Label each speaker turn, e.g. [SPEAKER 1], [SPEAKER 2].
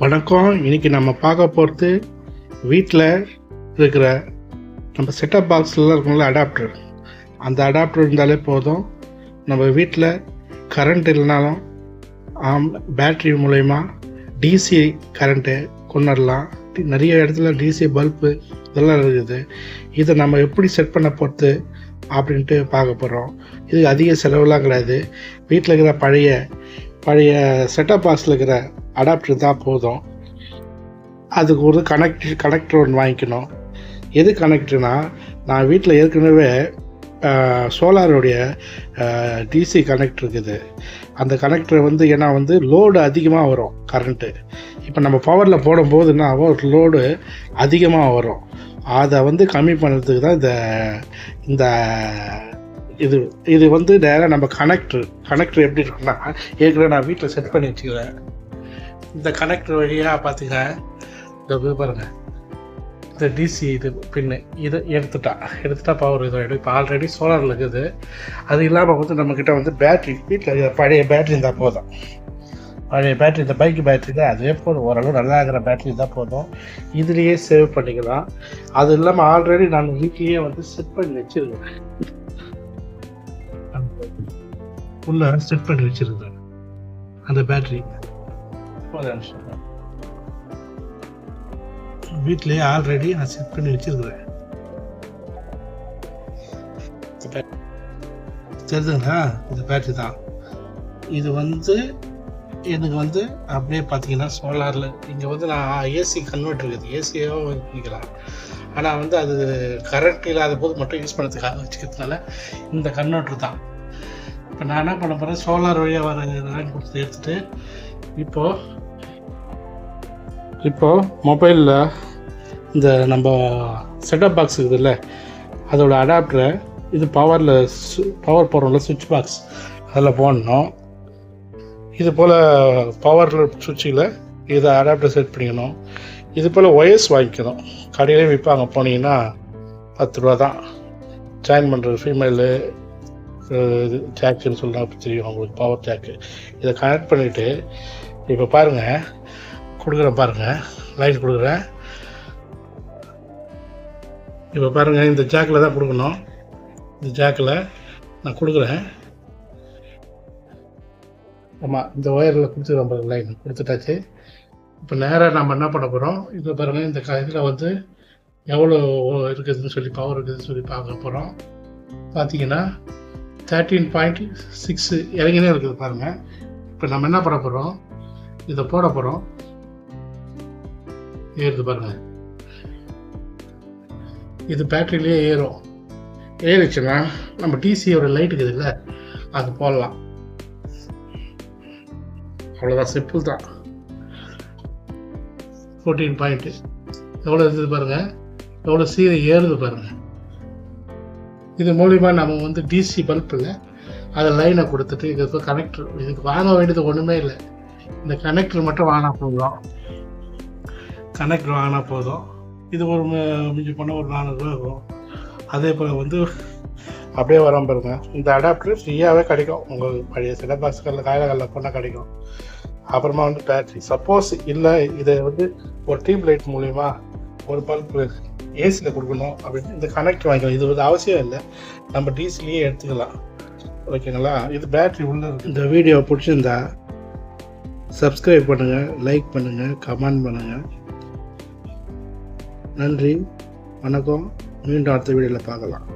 [SPEAKER 1] வணக்கம். இன்னைக்கு நம்ம பார்க்க போகிறது வீட்டில் இருக்கிற நம்ம செட்டப் பாக்ஸ்லாம் இருக்கும்ல அடாப்டர் அந்த அடாப்டர் இருந்தாலே போதும். நம்ம வீட்டில் கரண்ட் இல்லைனாலும் ஆம் பேட்ரி மூலயமா டிசி கரண்ட்டு கொண்டு வரலாம் நிறைய இடத்துல டிசி பல்பு இதெல்லாம் இருக்குது. இதை நம்ம எப்படி செட் பண்ண போகிறது அப்படின்ட்டு பார்க்க போகிறோம் இது அதிக செலவுலாம் கிடையாது. வீட்டில் இருக்கிற பழைய பழைய செட்டப் பாக்ஸில் இருக்கிற அடாப்டர் தான் போதும். அதுக்கு ஒரு கனெக்ட் கனெக்டர் ஒன்று வாங்கிக்கணும். எது கனெக்டர்னா நான் வீட்டில் ஏற்கனவே சோலாருடைய டிசி கனெக்ட் இருக்குது. அந்த கனெக்டர் வந்து ஏன்னா வந்து லோடு அதிகமாக வரும் கரண்ட்டு இப்போ நம்ம பவரில் போடும்போது என்ன ஆகும்? லோடு அதிகமாக வரும். அதை வந்து கம்மி பண்ணுறதுக்கு தான் இந்த இந்த இது இது வந்து நேராக நம்ம கனெக்டர் கனெக்டர் எப்படி இருக்குன்னா ஏற்கனவே நான் வீட்டில் செட் பண்ணி வச்சுக்கிறேன். இந்த கனெக்டர் வழியாக பார்த்துங்க இந்த இது பாருங்க. இந்த டிசி இது பின்னு. இதை எடுத்துட்டா. எடுத்துட்டா பவர் இதாகிடும் இப்போ ஆல்ரெடி சோலாரில் இருக்குது. அது இல்லாமல் வந்து நம்மக்கிட்ட வந்து பேட்ரி வீட்டில் பழைய பேட்ரி இருந்தால் போதும். பழைய பேட்ரி இந்த பைக் பேட்ரி தான் அதே போதும் ஓரளவு நல்லா இருக்கிற பேட்ரி தான் போதும். இதுலேயே சேவ் பண்ணிக்கலாம். அது இல்லாமல் ஆல்ரெடி நான் வீட்லேயே வந்து செட் பண்ணி வச்சுருக்கேன் உள்ள செட் பண்ணி வச்சுருந்தேன் அந்த பேட்ரி ஒரு நிமிஷம் வீட்லயே ஆல்ரெடி நான் செட் பண்ணி வச்சிருக்கிறேன். தெரிஞ்சுங்களா இந்த பேட்டரி தான். இது வந்து எனக்கு வந்து அப்படியே பார்த்தீங்கன்னா சோலாரில் இங்கே வந்து நான் ஏசி கன்வெர்ட் இருக்குது. ஏசியாகவும் பண்ணிக்கலாம் ஆனால் வந்து அது கரண்ட் இல்லாத போது மட்டும் யூஸ் பண்ணுறதுக்காக வச்சுக்கிறதுனால இந்த கன்வெர்ட்ரு தான். இப்போ நான் என்ன பண்ண போகிறேன் சோலார் வழியாக வர கொடுத்து எடுத்துகிட்டு இப்போ இப்போ மொபைலில் இந்த நம்ம செட்டப் பாக்ஸ் இருக்குதுல்ல அதோட அடாப்டரை இது பவரில் பவர் போடுறோம்ல சுவிட்ச் பாக்ஸ் அதில் போடணும். இது போல் பவர் சுவிட்சில் இதை அடாப்டர் செட் பண்ணிக்கணும். இது போல் ஒயர்ஸ் வாங்கிக்கணும். கடையிலே விற்பாங்க போனீங்கன்னா பத்து ரூபா தான். ஜாயின் பண்ணுறது ஃபீமேலு ஜாக்குன்னு சொல்கிறாங்க தெரியும் உங்களுக்கு பவர் ஜாக்கு இதை கனெக்ட் பண்ணிவிட்டு இப்போ பாருங்கள் கொடுக்குறேன் பாருங்கள் லைட் கொடுக்குறேன். இப்போ பாருங்கள் இந்த ஜாக்கில் தான் கொடுக்கணும். இந்த ஜாக்கில் நான் கொடுக்குறேன். ஆமாம் இந்த ஒயரில் கொடுத்துருவோம் பாருங்க லைன் கொடுத்துட்டாச்சு. இப்போ நேராக நம்ம என்ன பண்ண போகிறோம் இதில் பாருங்கள் இந்த இதில் வந்து எவ்வளோ இருக்குதுன்னு சொல்லி பவர் இருக்குதுன்னு சொல்லி பார்க்க போகிறோம் பார்த்தீங்கன்னா தேர்ட்டீன் பாயிண்ட் சிக்ஸு இறங்கினே இருக்குது பாருங்கள் இப்போ நம்ம என்ன பண்ண போகிறோம் இதை போட போகிறோம் ஏறுது பாருங்க. இது பேட்டரியிலேயே ஏறும். ஏறிச்சுன்னா நம்ம டிசியோட லைட்டுக்கு இருக்குதுல்ல அது போடலாம். அவ்வளோதான் சிம்பிள் தான். ஃபோர்டீன் பாயிண்ட்டு எவ்வளோ இருக்குது பாருங்கள் எவ்வளோ சீரை ஏறுது பாருங்கள் இது மூலிமா நம்ம வந்து டிசி பல்பில் அதை லைனை கொடுத்துட்டு இதுக்கு கனெக்டர் இதுக்கு வாங்க வேண்டியது ஒன்றுமே இல்லை. இந்த கனெக்டர் மட்டும் வாங்கினா போதும். கனெக்டர் வாங்கினா போதும். இது ஒரு மிஞ்சி பண்ண ஒரு நானூறுரூவா இருக்கும் அதே போல் வந்து அப்படியே வரோம் பாருங்க. இந்த அடாப்டர் ஃப்ரீயாகவே கிடைக்கும். உங்களுக்கு பழைய செட்டப் பாக்ஸ்களில் காயலகளில் போனால் கிடைக்கும். அப்புறமா வந்து பேட்ரி சப்போஸ் இல்லை இதை வந்து ஒரு டியூப் லைட் மூலிமா ஒரு பல்ப் ஏசியில் கொடுக்கணும் அப்படின்னு இந்த கனெக்ட் வாங்கிக்கலாம். இது வந்து அவசியம் இல்லை. நம்ம டிசிலேயே எடுத்துக்கலாம். ஓகேங்களா? இது பேட்ரி உள்ள இந்த வீடியோ பிடிச்சிருந்தா சப்ஸ்கிரைப் பண்ணுங்கள் லைக் பண்ணுங்கள் கமெண்ட் பண்ணுங்கள் நன்றி வணக்கம். மீண்டும் அடுத்த வீடியோவில் பார்க்கலாம்.